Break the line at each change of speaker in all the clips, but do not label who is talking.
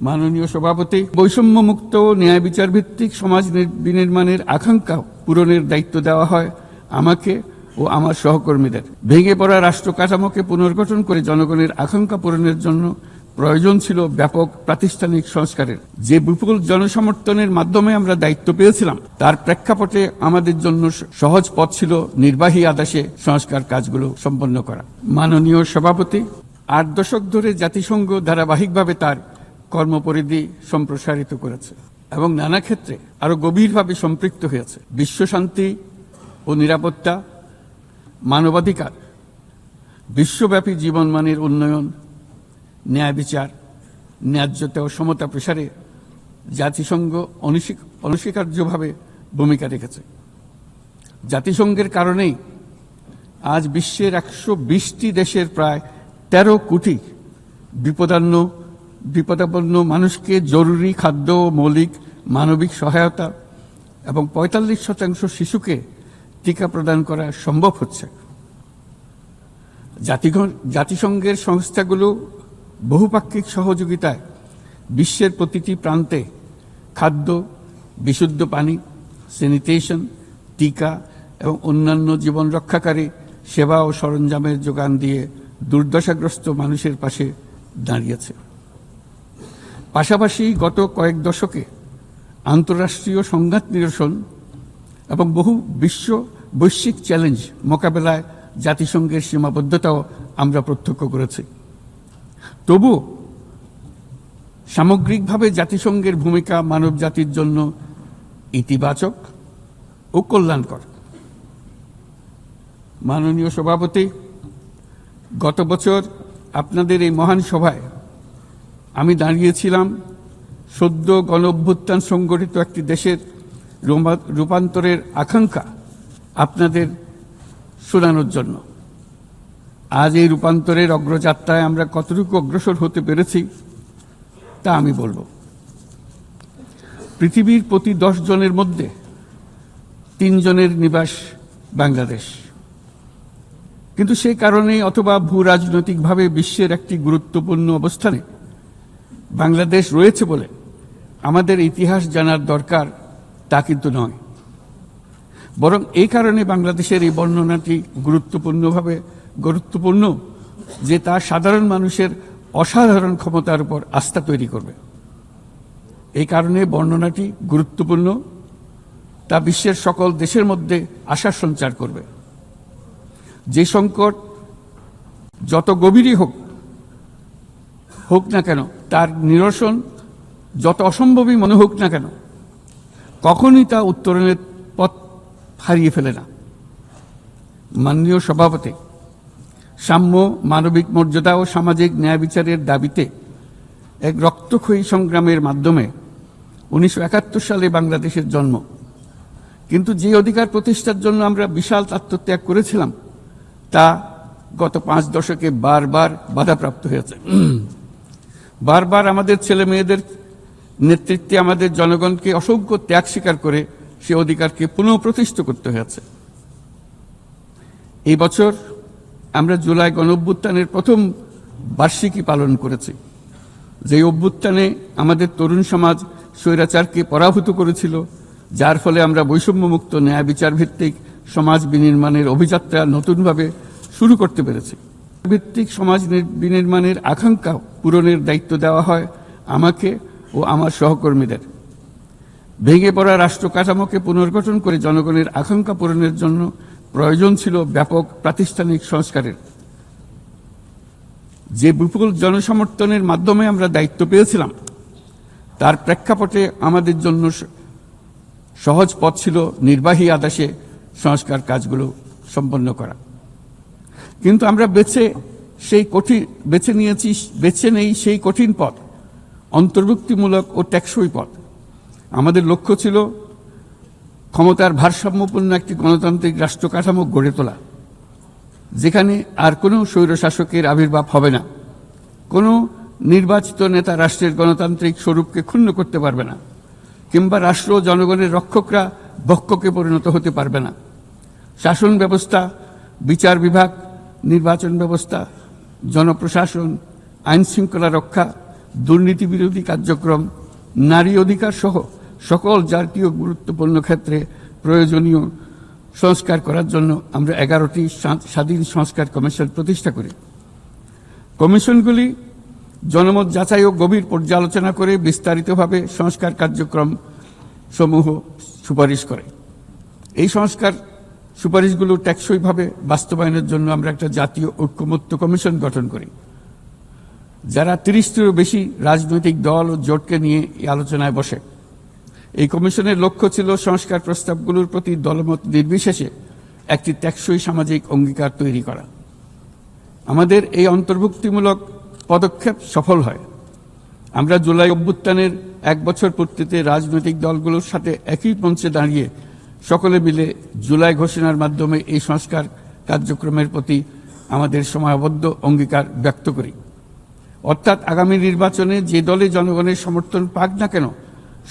মাননীয় সভাপতি বৈষম্য মুক্ত ও ন্যায় বিচার ভিত্তিক সমাজ নির- বিনির্মাণের আকাঙ্ক্ষা পূরণের দায়িত্ব দেওয়া হয় আমাকে ও আমার সহকর্মীদের। ভেঙে পড়া রাষ্ট্র কাঠামোকে পুনর্গঠন করে জনগণের আকাঙ্ক্ষা পূরণের জন্য প্রয়োজন ছিল ব্যাপক প্রাতিষ্ঠানিক সংস্কারের। যে বিপুল জনসমর্থনের মাধ্যমে আমরা দায়িত্ব পেয়েছিলাম, তার প্রেক্ষাপটে আমাদের জন্য সহজ পথ ছিল নির্বাহী আদেশে সংস্কার কাজগুলো সম্পন্ন করা। মাননীয় সভাপতি, আট দশক ধরে জাতিসংঘ ধারাবাহিকভাবে তার কর্মপরিধি সম্প্রসারিত করেছে এবং নানা ক্ষেত্রে আরও গভীরভাবে সম্পৃক্ত হয়েছে। বিশ্ব শান্তি ও নিরাপত্তা, মানবাধিকার, বিশ্বব্যাপী জীবনমানের উন্নয়ন, ন্যায় বিচার, ন্যায্যতা ও সমতা প্রসারে জাতিসংঘ অনস্বী- অনস্বীকার্যভাবে ভূমিকা রেখেছে। জাতিসংঘের কারণেই আজ বিশ্বের একশো বিশটি দেশের প্রায় তেরো কোটি বিপদান্ন বিপদাপন্ন মানুষকে জরুরি খাদ্য, মৌলিক, মানবিক সহায়তা এবং পঁয়তাল্লিশ শতাংশ শিশুকে টিকা প্রদান করা সম্ভব হচ্ছে। জাতিসংঘের সংস্থাগুলো বহুপাক্ষিক সহযোগিতায় বিশ্বের প্রতিটি প্রান্তে খাদ্য, বিশুদ্ধ পানি, স্যানিটেশন, টিকা এবং অন্যান্য জীবন রক্ষাকারী সেবা ও সরঞ্জামের যোগান দিয়ে দুর্দশাগ্রস্ত মানুষের পাশে দাঁড়িয়েছে। পাশাপাশি গত কয়েক দশকে আন্তঃরাষ্ট্রীয় সংঘাত নিরসন এবং বহু বিশ্ব বৈশ্বিক চ্যালেঞ্জ মোকাবেলায় জাতিসংঘের সীমাবদ্ধতাও আমরা প্রত্যক্ষ করেছি। তবু সামগ্রিকভাবে জাতিসংঘের ভূমিকা মানব জাতির জন্য ইতিবাচক ও কল্যাণকর। মাননীয় সভাপতি, গত বছর আপনাদের এই মহান সভায় আমি দাঁড়িয়েছিলাম সদ্য গণ অভ্যুত্থান সংগঠিত একটি দেশের রূপান্তরের আকাঙ্ক্ষা আপনাদের শোনানোর জন্য। আজ এই রূপান্তরের অগ্রযাত্রায় আমরা কতটুকু অগ্রসর হতে পেরেছি তা আমি বলব। পৃথিবীর প্রতি দশ জনের মধ্যে তিনজনের নিবাস বাংলাদেশ। কিন্তু সেই কারণে অথবা ভূ রাজনৈতিকভাবে বিশ্বের একটি গুরুত্বপূর্ণ অবস্থানে বাংলাদেশ রয়েছে বলে আমাদের ইতিহাস জানার দরকার তা কিন্তু নয়। বরং এই কারণে বাংলাদেশের এই বর্ণনাটি গুরুত্বপূর্ণভাবে গুরুত্বপূর্ণ যে তা সাধারণ মানুষের অসাধারণ ক্ষমতার উপর আস্থা তৈরি করবে। এই কারণে বর্ণনাটি গুরুত্বপূর্ণ, তা বিশ্বের সকল দেশের মধ্যে আশার সঞ্চার করবে। যে সংকট যত গভীরই হোক হোক না কেন তার নিরসন যত অসম্ভবই মনে হোক না কেন, কখনই তা উত্তরণের পথ হারিয়ে ফেলে না। মাননীয় সভাপতি, সাম্য, মানবিক মর্যাদা ও সামাজিক ন্যায় বিচারের দাবিতে এক রক্তক্ষয়ী সংগ্রামের মাধ্যমে উনিশশো একাত্তর সালে বাংলাদেশের জন্ম। কিন্তু যে অধিকার প্রতিষ্ঠার জন্য আমরা বিশাল আত্মত্যাগ করেছিলাম, তা গত পাঁচ দশকে বারবার বাধাপ্রাপ্ত হয়েছে। বারবার আমাদের ছেলে মেয়েদের নেতৃত্বে আমাদের জনগণকে অসংখ্য ত্যাগ স্বীকার করে সে অধিকারকে পুনঃপ্রতিষ্ঠিত করতে হয়েছে। এই বছর আমরা জুলাই গণঅভ্যুত্থানের প্রথম বার্ষিকী পালন করেছি। যে অভ্যুত্থানে আমাদের তরুণ সমাজ স্বৈরাচারকে পরাভূত করেছিল, যার ফলে আমরা বৈষম্যমুক্ত ন্যায় বিচার ভিত্তিক সমাজ বিনির্মাণের অভিযাত্রা নতুনভাবে শুরু করতে পেরেছি। ভিত্তিক সমাজ নির- বিনির্মাণের আকাঙ্ক্ষা পূরণের দায়িত্ব দেওয়া হয় আমাকে ও আমার সহকর্মীদের। ভেঙে পড়া রাষ্ট্র কাঠামোকে পুনর্গঠন করে জনগণের আকাঙ্ক্ষা পূরণের জন্য প্রয়োজন ছিল ব্যাপক প্রাতিষ্ঠানিক সংস্কারের। যে বিপুল জনসমর্থনের মাধ্যমে আমরা দায়িত্ব পেয়েছিলাম, তার প্রেক্ষাপটে আমাদের জন্য সহজ পথ ছিল নির্বাহী আদেশে সংস্কার কাজগুলো সম্পন্ন করা। কিন্তু আমরা বেছে সেই কঠিন, বেছে নিয়েছি, বেছে নেই সেই কঠিন পথ, অন্তর্ভুক্তিমূলক ও টেকসই পথ। আমাদের লক্ষ্য ছিল ক্ষমতার ভারসাম্যপূর্ণ একটি গণতান্ত্রিক রাষ্ট্র কাঠামো গড়ে তোলা, যেখানে আর কোনো স্বৈরশাসকের আবির্ভাব হবে না। কোনো নির্বাচিত নেতা রাষ্ট্রের গণতান্ত্রিক স্বরূপকে ক্ষুণ্ণ করতে পারবে না, কিংবা রাষ্ট্র জনগণের রক্ষকরা ভক্ষকে পরিণত হতে পারবে না। শাসন ব্যবস্থা, বিচার বিভাগ নির্বাচন ব্যবস্থা, জনপ্রশাসন আইন শৃঙ্খলা রক্ষা, দুর্নীতি বিরোধী কার্যক্রম, নারী অধিকার সহ সকল জাতীয় গুরুত্বপূর্ণ ক্ষেত্রে প্রয়োজনীয় সংস্কার করার জন্য আমরা এগারোটি স্বাধীন সংস্কার কমিশন প্রতিষ্ঠা করি। কমিশনগুলি জনমত যাচাই ও গভীর পর্যালোচনা করে বিস্তারিতভাবে সংস্কার কার্যক্রম সমূহ সুপারিশ করে। এই সংস্কার সুপারিশগুলো টেকসইভাবে বাস্তবায়নের জন্য আমরা একটা জাতীয় ঐক্যমত্য কমিশন গঠন করি। যারা তিরিশটিরও বেশি রাজনৈতিক দল ও জোটকে নিয়ে এই আলোচনায় বসে। এই কমিশনের লক্ষ্য ছিল সংস্কার প্রস্তাবগুলোর প্রতি দলমত নির্বিশেষে একটি টেকসই সামাজিক অঙ্গীকার তৈরি করা। আমাদের এই অন্তর্ভুক্তিমূলক পদক্ষেপ সফল হয়। আমরা জুলাই অভ্যুত্থানের এক বছর পূর্তিতে রাজনৈতিক দলগুলোর সাথে একই মঞ্চে দাঁড়িয়ে সকলে মিলে জুলাই ঘোষণার মাধ্যমে এই সংস্কার কার্যক্রমের প্রতি আমাদের সময়বদ্ধ অঙ্গীকার ব্যক্ত করি। অর্থাৎ আগামী নির্বাচনে যে দলে জনগণের সমর্থন পাক না কেন,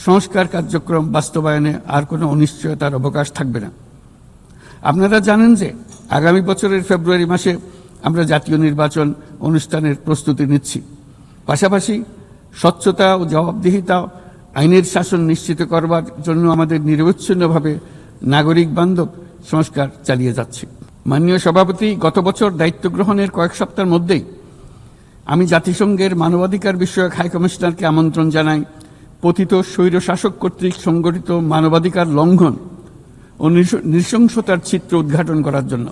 সংস্কার কার্যক্রম বাস্তবায়নে আর কোনো অনিশ্চয়তার অবকাশ থাকবে না। আপনারা জানেন যে আগামী বছরের ফেব্রুয়ারি মাসে আমরা জাতীয় নির্বাচন অনুষ্ঠানের প্রস্তুতি নিচ্ছি। পাশাপাশি স্বচ্ছতা ও জবাবদিহিতা আইনের শাসন নিশ্চিত করবার জন্য আমাদের নিরবচ্ছিন্নভাবে নাগরিক বান্ধব সংস্কার চালিয়ে যাচ্ছে। মাননীয় সভাপতি, গত বছর দায়িত্ব গ্রহণের কয়েক সপ্তাহের মধ্যেই আমি জাতিসংঘের মানবাধিকার বিষয়ক হাইকমিশনারকে আমন্ত্রণ জানাই। পতিত স্বৈর শাসক কর্তৃক সংগঠিত মানবাধিকার লঙ্ঘন ও নৃশংসতার চিত্র উদ্ঘাটন করার জন্য।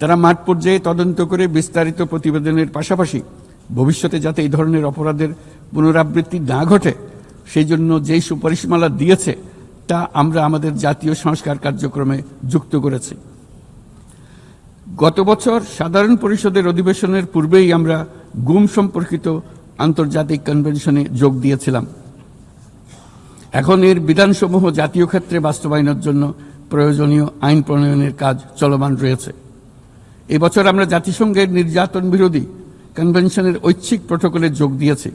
তারা মাঠ পর্যায়ে তদন্ত করে বিস্তারিত প্রতিবেদনের পাশাপাশি ভবিষ্যতে যাতে এই ধরনের অপরাধের পুনরাবৃত্তি না ঘটে, সেই জন্য যেই সুপারিশমালা দিয়েছে তা আমরা আমাদের জাতীয় সংস্কার কার্যক্রমে যুক্ত করেছি। গত বছর সাধারণ পরিষদের অধিবেশনের পূর্বেই আমরা গুম সম্পর্কিত আন্তর্জাতিক কনভেনশনে যোগ দিয়েছিলাম। এখন এর বিধানসমূহ জাতীয় ক্ষেত্রে বাস্তবায়নের জন্য প্রয়োজনীয় আইন প্রণয়নের কাজ চলমান রয়েছে। এবছর আমরা জাতিসংঘের নির্যাতন বিরোধী কনভেনশনের ঐচ্ছিক প্রোটোকলে যোগ দিয়েছি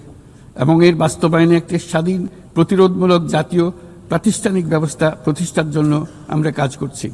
এবং এর বাস্তবায়নে একটি স্বাধীন প্রতিরোধমূলক জাতীয় প্রাতিষ্ঠানিক ব্যবস্থা প্রতিষ্ঠার জন্য আমরা কাজ করছি।